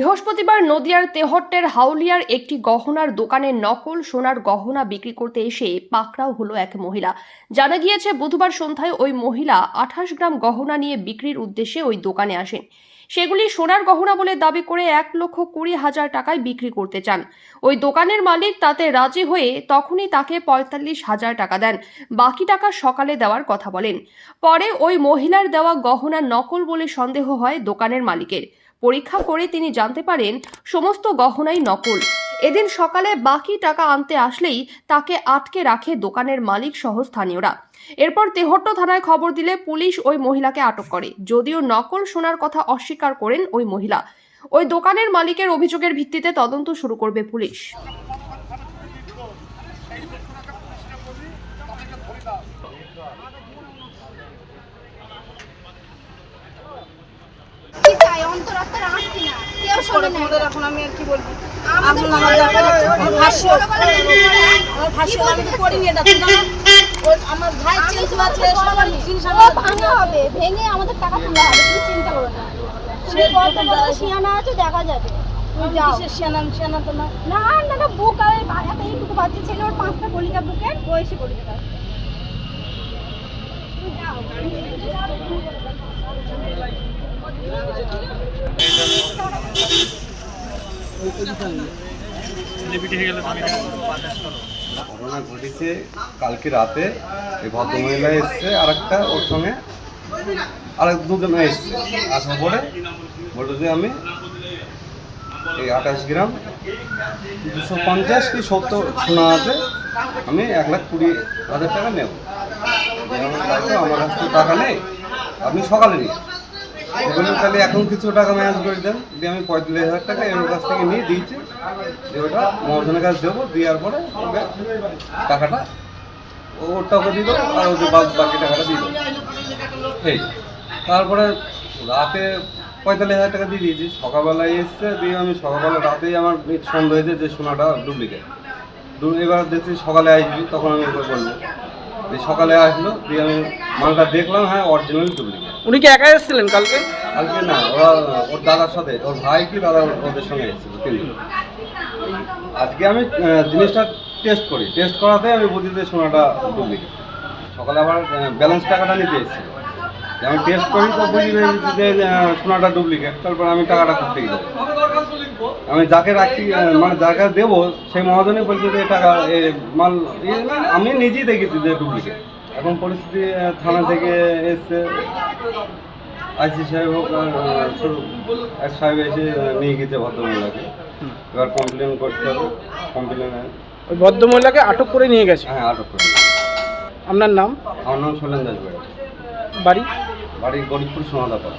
বৃহস্পতিবার নদিয়ার তেহট্টের হাউলিয়ার একটি গহনার দোকানে নকল সোনার গহনা বিক্রি করতে এসে পাকড়াও হলো এক মহিলা। জানা গিয়েছে, বুধবার সন্ধ্যায় ওই মহিলা আঠাশ গ্রাম গহনা নিয়ে বিক্রির উদ্দেশ্যে ওই দোকানে আসেন। সেগুলি সোনার গহনা বলে দাবি করে এক লক্ষ কুড়ি হাজার টাকায় বিক্রি করতে চান। ওই দোকানের মালিক তাতে রাজি হয়ে তখনই তাকে পঁয়তাল্লিশ হাজার টাকা দেন। বাকি টাকা সকালে দেওয়ার কথা বলেন। পরে ওই মহিলার দেওয়া গহনা নকল বলে সন্দেহ হয় দোকানের মালিকের। পরীক্ষা করে তিনি জানতে পারেন সমস্ত গহনাই নকল। এদিন সকালে বাকি টাকা আনতে আসলেই তাকে আটকে রাখে দোকানের মালিক সহ স্থানীয়রা। এরপর তেহট্ট থানায় খবর দিলে পুলিশ ওই মহিলাকে আটক করে। যদিও নকল সোনার কথা অস্বীকার করেন ওই মহিলা। ওই দোকানের মালিকের অভিযোগের ভিত্তিতে তদন্ত শুরু করবে পুলিশ। অন্তরাত্মার আসছি না। কেউ শোনে না তোমাদের এখন আমি আর কি বলব? আমার দেখা যাচ্ছে। আমার ভাষ্য আমার ভাষ্য আমি তো করিনি এটা তো আমার ভাই চিনতে পারছে সবার জিনিস ভাঙা। হবে ভেঙে আমাদের টাকা তোলা হবে তুমি চিন্তা করো না। তুমি কত আছে দেখা যাবে। না। না না বুক আর একটা এইটুকু বাচ্চা ছেলে ওর পাঁচটা কলিকা বুকের এসে কলিকা যাও। ঘটনা ঘটেছে কালকে রাতে। এই ভদ্রমহিলা এসছে আর একটা ওর সঙ্গে। আরেক দুজন এসছে। আসার পরে বলল যে আমি এই আঠাশ গ্রাম দুশো পঞ্চাশ কি সত্তর সোনা আছে, আমি এক লাখ কুড়ি হাজার টাকা নেব। আমার কাছে টাকা নেই। আপনি সকালে নিন বললেন তাহলে এখন কিছু টাকা ম্যানেজ করে দেন। দিয়ে আমি পঁয়তাল্লিশ হাজার টাকা এর কাছ থেকে নিয়ে দিয়েছি। দিয়ে ওটা মহাজনের কাছে দেবো। দেওয়ার পরে ওকে টাকাটা ও ওরটাকে দিয়ে দেবো আর ওদের বাকি টাকাটা দিয়ে দেবো তারপরে রাতে পঁয়তাল্লিশ হাজার টাকা দিয়ে দিয়েছি। সকালবেলায় এসছে, দিয়ে আমি সকালবেলা রাতেই আমার সন্দেহ হয়েছে যে সোনাটা ডুপ্লিকেট। এবার দেখছি সকালে আসবি, তখন আমি ওকে বলব। সকালে আসলো, দিয়ে আমি মালটা দেখলাম হ্যাঁ অরিজিনাল ডুপ্লিকেট। উনি কি একা এসেছিলেন কালকে? কালকে না, ওরা দাদার সাথে, ওর ভাই কি দাদা ওদের সঙ্গে এসেছিল আজকে আমি জিনিসটা টেস্ট করি। টেস্ট করাতে আমি বুঝি যে সোনাটা ডুপ্লিকেট সকালে আবার ব্যালেন্স টাকাটা নিতে এসেছি আমি টেস্ট করি তো বুঝি যে সোনাটা ডুপ্লিকেট তারপর আমি টাকাটা করতে গেছি আমি যাকে রাখছি মানে যাকে দেবো, সেই মহাজনই বলছে যে টাকা মাল আমি নিজেই দেখেছি যে ডুপ্লিকেট এখন পরিস্থিতি থানা থেকে এসছে আইসি সাহেব হোক আর এক সাহেব এসে নিয়ে গেছে ভদ্রমহিলাকে। এবার কমপ্লেন করতে হবে কমপ্লেন ওই ভদ্রমহিলাকে আটক করে নিয়ে গেছে? হ্যাঁ আটক করে আপনার নাম? আমার নাম সোলেন দাস বাড়ি। বাড়ি? বাড়ি গরিবপুর সমাদাপাড়া